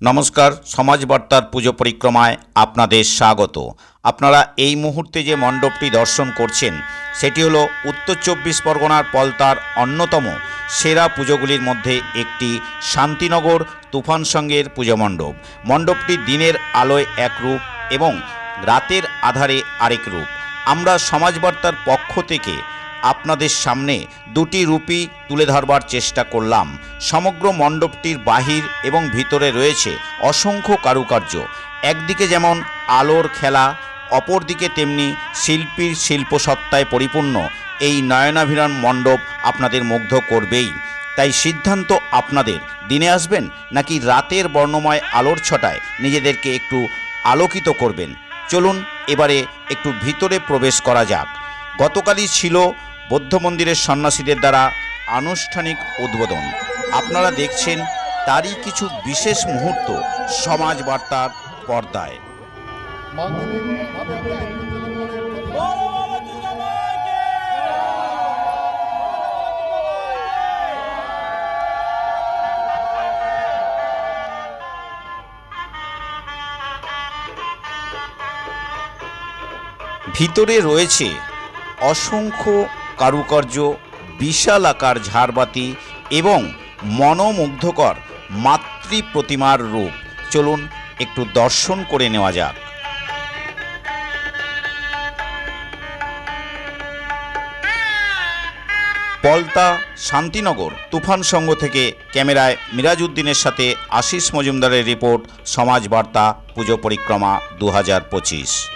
নমস্কার সমাজ বার্তার পুজো পরিক্রমায় আপনাদের স্বাগত। আপনারা এই মুহূর্তে যে মণ্ডপটি দর্শন করছেন, সেটি হলো উত্তর চব্বিশ পরগনার পলতার অন্যতম সেরা পুজোগুলির মধ্যে একটি শান্তিনগর তুফান সঙ্গের পুজো মণ্ডপ। মণ্ডপটি দিনের আলোয় এক রূপ এবং রাতের আধারে আরেক রূপ। আমরা সমাজবার্তার পক্ষ থেকে আপনাদের সামনে দুটি রূপই তুলে ধরবার চেষ্টা করলাম। সমগ্র মণ্ডপটির বাহির এবং ভিতরে রয়েছে অসংখ্য কারুকার্য। একদিকে যেমন আলোর খেলা, অপরদিকে তেমনি শিল্পীর শিল্পসত্তায় পরিপূর্ণ এই নয়নাভিরাম মণ্ডপ আপনাদের মুগ্ধ করবেই। তাই সিদ্ধান্ত আপনাদের। দিনে আসবেন নাকি রাতের বর্ণময় আলোর ছটায় নিজেদেরকে একটু আলোকিত করবেন? চলুন এবারে একটু ভিতরে প্রবেশ করা যাক। গতকালই ছিল বৌদ্ধ মন্দিরের সন্ন্যাসীদের দ্বারা আনুষ্ঠানিক উদ্বোধন। আপনারা দেখছেন তারই কিছু বিশেষ মুহূর্ত সমাজ বার্তার পর্দায়। ভিতরে রয়েছে অসংখ্য কারুকার্য, বিশাল আকার ঝাড়বাতি এবং মনোমুগ্ধকর মাতৃ প্রতিমার রূপ। চলুন একটু দর্শন করে নেওয়া যাক। পলতা শান্তিনগর তুফান সংঘ থেকে ক্যামেরায় মিরাজ উদ্দিনের সাথে আশিস মজুমদারের রিপোর্ট সমাজ বার্তা পুজো পরিক্রমা দু হাজার পঁচিশ।